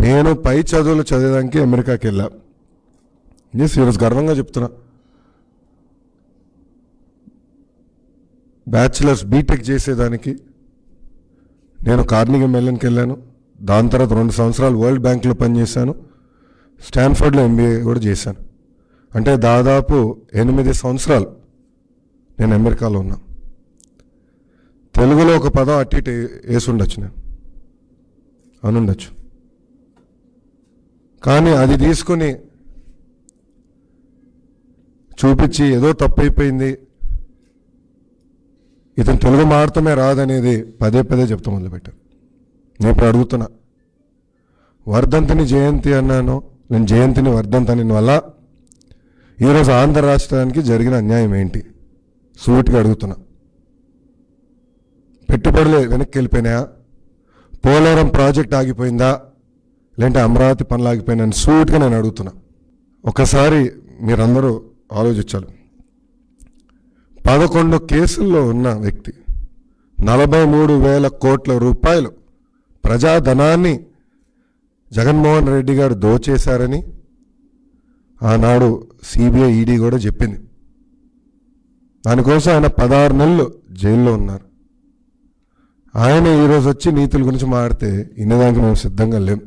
నేను పై చదువులు చదివడానికి అమెరికాకి వెళ్ళా. నేను సీరియస్ గర్వంగా చెప్తున్నా. బ్యాచిలర్స్ బీటెక్ చేసేదానికి నేను కార్నిగ మెల్లన్కి వెళ్ళాను. దాని తర్వాత రెండు సంవత్సరాలు వరల్డ్ బ్యాంక్లో పనిచేశాను. స్టాన్ఫర్డ్లో ఎంబీఏ కూడా చేశాను. అంటే దాదాపు ఎనిమిది సంవత్సరాలు నేను అమెరికాలో ఉన్నా. తెలుగులో ఒక పదం అట్టి ఇటు వేసి ఉండొచ్చు నేను. అనుండొచ్చు. కానీ అది తీసుకుని చూపించి ఏదో తప్పు అయిపోయింది ఇతను తెలుగు మాడటమే రాదనేది పదే పదే చెప్తూ మొదలుపెట్టాను నేను ఇప్పుడు అడుగుతున్నా వర్ధంతిని జయంతి అన్నాను నేను జయంతిని వర్ధంతి అని వల్ల ఈరోజు ఆంధ్ర రాష్ట్రానికి జరిగిన అన్యాయం ఏంటి? సూటిగా అడుగుతున్నా. పెట్టుబడులు వెనక్కి వెళ్ళిపోయినాయా? పోలవరం ప్రాజెక్ట్ ఆగిపోయిందా? లేదంటే అమరావతి పనులు సూట్గా నేను అడుగుతున్నా. ఒకసారి మీరందరూ ఆలోచించాలి. పదకొండు కేసుల్లో ఉన్న వ్యక్తి నలభై మూడు వేల కోట్ల రూపాయలు ప్రజాధనాన్ని జగన్మోహన్ రెడ్డి గారు దోచేశారని ఆనాడు సిబిఐ ఈడీ కూడా చెప్పింది. దానికోసం ఆయన పదహారు నెలలు జైల్లో ఉన్నారు. ఆయన ఈరోజు వచ్చి నీతుల గురించి మాడితే ఇన్నదానికి మేము సిద్ధంగా లేం.